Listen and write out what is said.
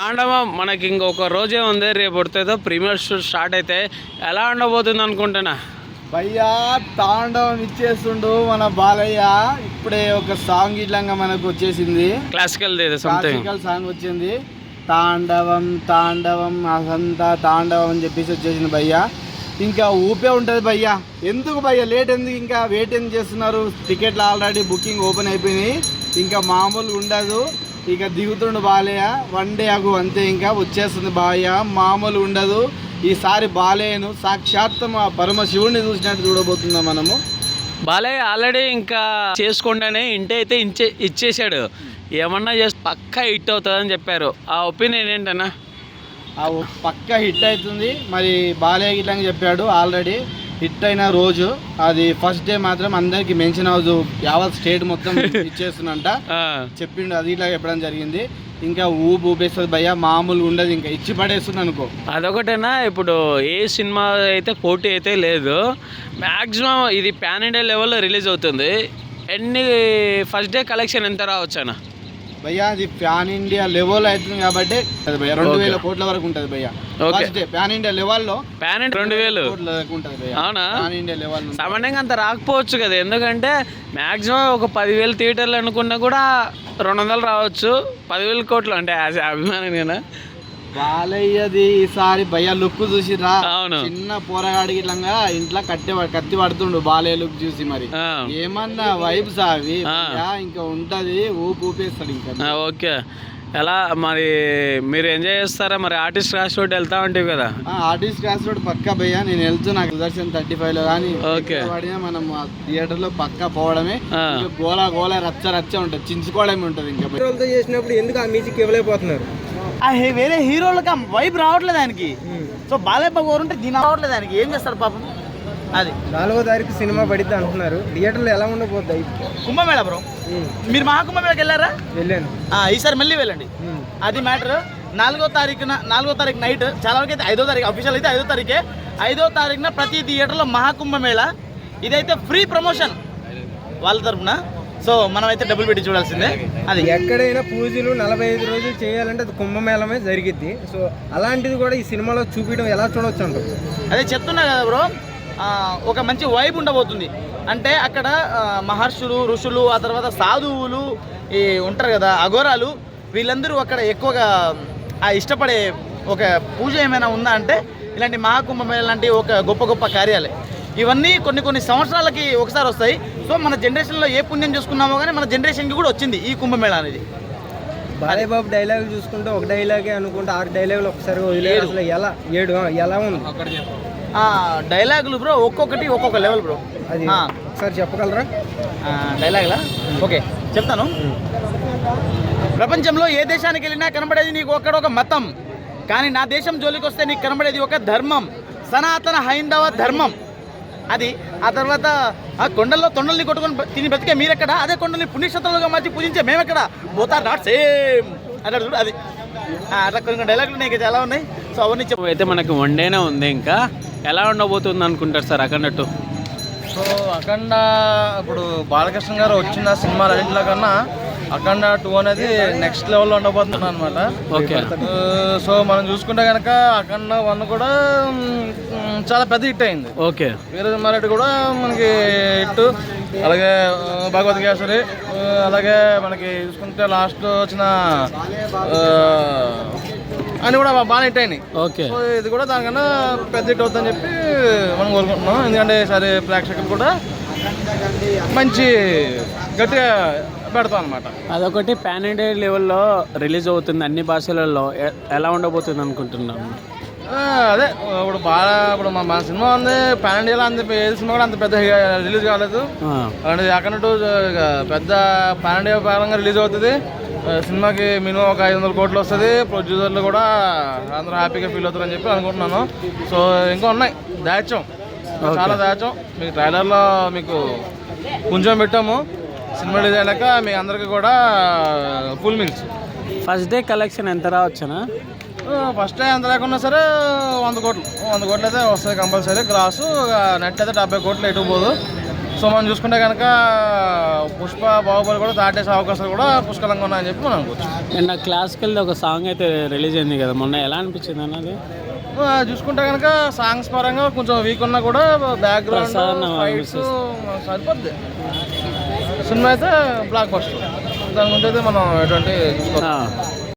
తాండవం మనకి ఇంకొక రోజే ఉంది. రేపు పడితే ప్రీమియర్ షో స్టార్ట్ అయితే ఎలా ఉండబోతుంది అనుకుంటున్నా? భయ్యా తాండవం ఇచ్చేస్తుండు మన బాలయ్య. ఇప్పుడే ఒక సాంగ్ ఇట్లంగా మనకు వచ్చేసింది. క్లాసికల్ క్లాసికల్ సాంగ్ వచ్చింది. తాండవం తాండవం అసంతా తాండవం అని చెప్పేసి వచ్చేసింది భయ్యా. ఇంకా ఊపే ఉంటుంది భయ్యా. ఎందుకు భయ్యా? లేట్ ఎందుకు ఇంకా వెయిట్ ఎందుకు చేస్తున్నారు? టికెట్లు ఆల్రెడీ బుకింగ్ ఓపెన్ అయిపోయినాయి. ఇంకా మామూలుగా ఉండదు. ఇక దిగుతుండు బాలయ్య. వన్ డే అగు అంతే ఇంకా వచ్చేస్తుంది బాలయ్య. మామూలు ఉండదు. ఈసారి బాలయ్యను సాక్షాత్ మా పరమశివుడిని చూసినట్టు చూడబోతున్నాం మనము. బాలయ్య ఆల్రెడీ ఇంకా చేసుకోండి ఇంటి అయితే ఇచ్చే ఇచ్చేసాడు ఏమన్నా చేసి పక్కా హిట్ అవుతుందని చెప్పారు. ఆ ఒపీనియన్ ఏంటన్నా? ఆ పక్క హిట్ అవుతుంది. మరి బాలయ్య గిట్లా చెప్పాడు ఆల్రెడీ. హిట్ అయిన రోజు. అది ఫస్ట్ డే మాత్రం అందరికి మెన్షన్ హౌస్ యావత్ స్టేట్ మొత్తం ఇచ్చేస్తున్నంట చెప్పిండు అది ఇట్లా చెప్పడం జరిగింది. ఇంకా ఊపు ఊపేస్తుంది భయ్య మామూలు ఉండదు ఇంకా ఇచ్చి పడేస్తుంది అనుకో. అదొకటేనా? ఇప్పుడు ఏ సినిమా అయితే పోటీ అయితే లేదు మ్యాక్సిమం ఇది పాన్ ఇండియా లెవెల్లో రిలీజ్ అవుతుంది. ఎన్ని ఫస్ట్ డే కలెక్షన్ ఎంత రావచ్చు అన్న భయ్య అది ప్యాన్ ఇండియా లెవెల్ అవుతుంది కాబట్టి రెండు వేల కోట్ల వరకు ఉంటుంది భయ్య. ఫస్ట్ ప్యాన్ ఇండియా లెవెల్లో పాన్ ఇండియా రెండు వేలు. ఉంటుంది అవునా? ప్యాన్ ఇండియా లెవెల్ సామాన్యంగా అంత రాకపోవచ్చు కదా ఎందుకంటే మ్యాక్సిమం ఒక పదివేలు థియేటర్లు అనుకున్నా కూడా రెండు వందలు రావచ్చు. పదివేల కోట్లు అంటే యాజ్ అభిమానం కదా బాలయ్యది ఈసారి భయ్య లుక్ చూసి రా అవును. చిన్న పోరగాడికి ఇట్లంగా ఇంట్లో కట్టె కత్తి పడుతుండు బాలయ్య లుక్ చూసి మరి. ఏమన్నా వైబ్స్ అవి? ఇంకా ఉంటది ఊపు ఊపేస్తాడు ఇంకా. ఓకే. ఎలా మరి మీరు ఎంజాయ్ చేస్తారా? మరి ఆర్టిస్ట్ రాసి రోడ్ వెళ్తా ఉంటావు కదా? ఆర్టిస్ట్ క్లాస్ రోడ్ పక్కా భయ్యా నేను వెళ్తూ నాకు సుదర్శన్ థర్టీ ఫైవ్లో కానీ ఓకే. పడినా మనం థియేటర్లో పక్కా పోవడమే. గోల గోల రచ్చ రచ్చ ఉంటది చించుకోవడమే ఉంటది ఇంకా. చేసినప్పుడు ఎందుకు ఆ మ్యూజిక్ ఇవ్వలేకపోతున్నారు? ఆ వేరే హీరోలకు ఆ వైబ్ రావట్లేదు ఆయనకి. సో బాలయ్య బాబు గారు ఉంటే దీని రావట్లేదు ఆయనకి. ఏం చేస్తారు పాపం? అది. నాలుగో తారీఖు సినిమా పడిద్ది అంటున్నారు. థియేటర్లో ఎలా ఉండబోద్ది కుంభమేళ బ్రో. మీరు మహాకుంభమేళకి వెళ్ళారా? వెళ్ళాను. ఈసారి మళ్ళీ వెళ్ళండి. ఉమ్. అది మ్యాటర్ నాలుగో తారీఖున నాలుగో తారీఖు నైట్ చాలా వరకు అయితే ఐదో తారీఖు అఫీషియల్ అయితే ఐదో తారీఖే. ఐదో తారీఖున ప్రతి థియేటర్లో మహాకుంభమేళ. ఇదైతే ఫ్రీ ప్రమోషన్ వాళ్ళ తరపున. సో మనం అయితే డబ్బులు పెట్టి చూడాల్సిందే. అది. ఎక్కడైనా పూజలు నలభై ఐదు రోజులు చేయాలంటే అది కుంభమేళమే జరిగిద్ది. సో అలాంటిది కూడా ఈ సినిమాలో చూపించడం ఎలా చూడొచ్చు అంటారు అదే చెప్తున్నా కదా బ్రో ఒక మంచి వైబ్ ఉండబోతుంది. అంటే అక్కడ మహర్షులు ఋషులు ఆ తర్వాత సాధువులు ఈ ఉంటారు కదా అఘోరాలు వీళ్ళందరూ అక్కడ ఎక్కువగా ఆ ఇష్టపడే ఒక పూజ ఏమైనా ఉందా అంటే ఇలాంటి మహాకుంభమేళ లాంటి ఒక గొప్ప గొప్ప కార్యాలే ఇవన్నీ కొన్ని కొన్ని సంవత్సరాలకి ఒకసారి వస్తాయి. సో మన జనరేషన్లో ఏ పుణ్యం చూసుకున్నామో కానీ మన జనరేషన్కి కూడా వచ్చింది ఈ కుంభమేళ అనేది. బాలయ్య బాబు డైలాగ్ చూసుకుంటే ఒక డైలాగే అనుకుంటే ఆరు డైలాగులు ఒకసారి వదిలేదు అసలు ఎలా? ఏడు ఎలా ఉంది? ఆ, డైలాగులు బ్రో ఒక్కొక్కటి ఒక్కొక్క లెవెల్ బ్రో. అది ఆ. ఒకసారి చెప్పగలరా? ఆ, డైలాగ్లా? ఓకే చెప్తాను. ప్రపంచంలో ఏ దేశానికి వెళ్ళినా కనబడేది నీకు ఒక్కడొక మతం. కానీ నా దేశం జోలికి వస్తే నీకు కనబడేది ఒక ధర్మం. సనాతన హైందవ ధర్మం. అది. ఆ తర్వాత ఆ కొండల్లో తొండల్ని కొట్టుకొని తిని బ్రతికే మీరెక్కడ? అదే కొండల్ని పుణ్యక్షేత్రాలుగా మార్చి పూజించే మేమెక్కడ? Are not same. అంటాడు చూడు అది. ఆ, అట్లా కొన్ని కొన్ని డైలాగులు నీకు చాలా ఉన్నాయి. సో అవన్నీ చెప్పు. అయితే మనకి వన్ డేనే ఉంది ఇంకా. ఎలా ఉండబోతుంది అనుకుంటారు సార్ అక్కడట్టు సో అఖండ ఇప్పుడు బాలకృష్ణ గారు వచ్చిన సినిమాలు అన్నింటిలో కన్నా అఖండ టూ అనేది నెక్స్ట్ లెవెల్లో ఉండబోతున్నాను అనమాట ఓకే. సో మనం చూసుకుంటే కనుక అఖండ వన్ కూడా చాలా పెద్ద హిట్ అయింది. ఓకే. వీర మరాఠి కూడా మనకి హిట్ అలాగే ఆ, భగవద్ కేసరి ఆ, అలాగే మనకి చూసుకుంటే లాస్ట్ వచ్చిన ఆ, అన్ని కూడా బాగా హిట్ అయినాయి. ఓకే. సో ఇది కూడా దానికన్నా పెద్ద హిట్ అవుతుందని చెప్పి మనం కోరుకుంటున్నాం. ఎందుకంటే ఈసారి ప్రేక్షకులు కూడా మంచి గట్టిగా పెడతాం అనమాట అదొకటి పాన్ ఇండియా లెవెల్లో రిలీజ్ అవుతుంది అన్ని భాషలలో. ఎలా ఉండబోతుంది అనుకుంటున్నాను అదే ఇప్పుడు బాగా ఇప్పుడు మన సినిమా ఉంది పాన్ ఇండియాలో అంత ఏ సినిమా కూడా అంత పెద్ద రిలీజ్ కాలేదు. అక్కడట్టు పెద్ద పాన్ ఇండియా పరంగా రిలీజ్ అవుతుంది. సినిమాకి మినిమం ఒక ఐదు వందల కోట్లు వస్తుంది. ప్రొడ్యూసర్లు కూడా అందరూ హ్యాపీగా ఫీల్ అవుతారని చెప్పి అనుకుంటున్నాను. సో ఇంకా ఉన్నాయి. దాచాం చాలా దాచాం మీకు ట్రైలర్లో మీకు కొంచెం పెట్టాము. సినిమా రిలీజ్ అయినాక మీ అందరికీ కూడా full meals. First day collection ఎంత రావచ్చునా? ఫస్ట్ ఎంత లేకున్నా సరే వంద కోట్లు. వంద కోట్లు అయితే వస్తాయి కంపల్సరీ. గ్లాసు నెట్ అయితే డెబ్బై కోట్లు ఎటు పోదు. సో మనం చూసుకుంటే కనుక పుష్ప బాహుబలి కూడా దాటేసే అవకాశాలు కూడా పుష్కలంగా ఉన్నాయని చెప్పి మనం అనుకోవచ్చు. నిన్న క్లాసికల్ ఒక సాంగ్ అయితే రిలీజ్ అయింది కదా మొన్న ఎలా అనిపించింది అన్నది చూసుకుంటే కనుక సాంగ్స్ పరంగా కొంచెం వీక్ ఉన్నా కూడా బ్యాక్గ్రౌండ్ సరిపోద్ది. సినిమా అయితే బ్లాక్ బస్టర్ దాని గురించి అయితే మనం ఎటువంటి